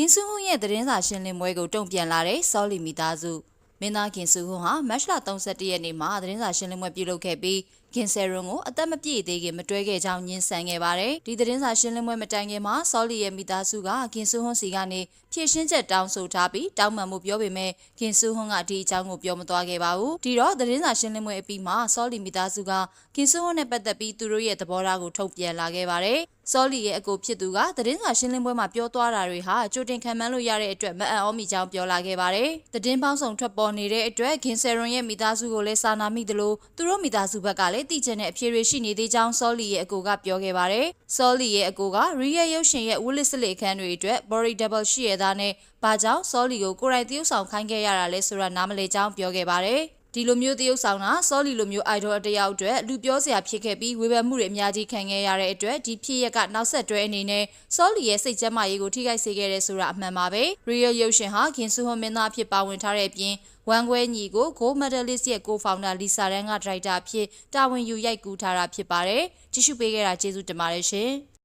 ကင်ဆူဟွန်ရဲ့သတင်းစာရှင်းလင်းပွဲကိုတုံ့ပြန်လာတဲ့စောလီမီသားစုမင်းသားကင်ဆူဟွန်ဟာမတ်လ31ရက်နေ့မှာသတင်းစာရှင်းလင်းပွဲပြုလုပ်ခဲ့ပြီးကင်ဆယ်ရွန်ကိုအသက်မပြည့်သေးခင်မတွဲခဲ့ကြောင်းညင်းဆန်ခဲ့ပါတယ်။ဒီသတင်းစာရှင်းလင်းပွဲမတိုင်ခင်မှာစောလီရဲ့မိသားစုကကင်ဆူဟွန်စီကနေဖြည့်ရှင်းချက်တောင်းဆိုထားပြီးတောင်းပန်မှုပြောပေမဲ့ကင်ဆူဟွန်ကဒီအကြောင်းကိုပြောမသွားခဲ့ပါဘူး။ဒီတော့သတင်းစာရှင်းလင်းပွဲအပြီးမှာစောလီမိသားစုကကင်ဆူဟွန်နဲ့ပတ်သက်ပြီးသူတို့ရဲ့သဘောထားကိုထုတ်ပြန်လာခဲ့ပါတယ်။စောလီရဲ့အကိုဖြစ်သူကသတင်းစာရှင်းလင်းပွဲမှာပြောသွားတာတွေဟာကြိုတင်ခံမှန်းလို့ရတဲ့အတွက်မအံ့ဩမိကြောင်းပြောလာခဲ့ပါတယ်။သတင်းပေါင်းစုံထွက်ပေါ်နေတဲ့အတွက်ဂင်ဆယ်ရွန်ရဲ့မိသားစုကိုလည်းစာနာမိသလိုသူတို့မိသားစုဘက်ကလည်းတည်ကျတဲ့အဖြေတွေရှိနေသေးကြောင်းစောလီရဲ့အကိုကပြောခဲ့ပါတယ်။စောလီရဲ့အကိုကရီယယ်ရုပ်ရှင်ရဲ့ဝလစ်စလေခန်းတွေအတွက် body double ရှိရတာနဲ့ဘာကြောင့်စောလီကိုကိုယ်တိုင်တရုပ်ဆောင်ခိုင်းခဲ့ရတာလဲဆိုတာနားမလည်ကြောင်းပြောခဲ့ပါတယ်။ ဒီလိုမျိုးတရုပ်ဆောင်တာစောလီလိုမျိုး idol အတယောက်အတွက်လူပြောစရာဖြစ်ခဲ့ပြီးဝေဖန်မှုတွေအများကြီးခံခဲ့ရတဲ့အတွက်ဒီဖြစ်ရက်ကနောက်ဆက်တွဲအနေနဲ့စောလီရဲ့စိတ်ကျန်းမာရေးကိုထိခိုက်စေခဲ့တဲ့ဆိုတာအမှန်ပါပဲ။ Real ရုပ်ရှင်ဟာခင်ဆူဟွန်မင်းသားအဖြစ်ပါဝင်ထားတဲ့အပြင်ဝမ်ခွဲညီကို Gold Medalist ရဲ့ Co-founder Lisa Ran က Director အဖြစ်တာဝန်ယူရိုက်ကူးထားတာဖြစ်ပါတယ်။ကြည့်ရှုပေးခဲ့တာကျေးဇူးတင်ပါတယ်ရှင်။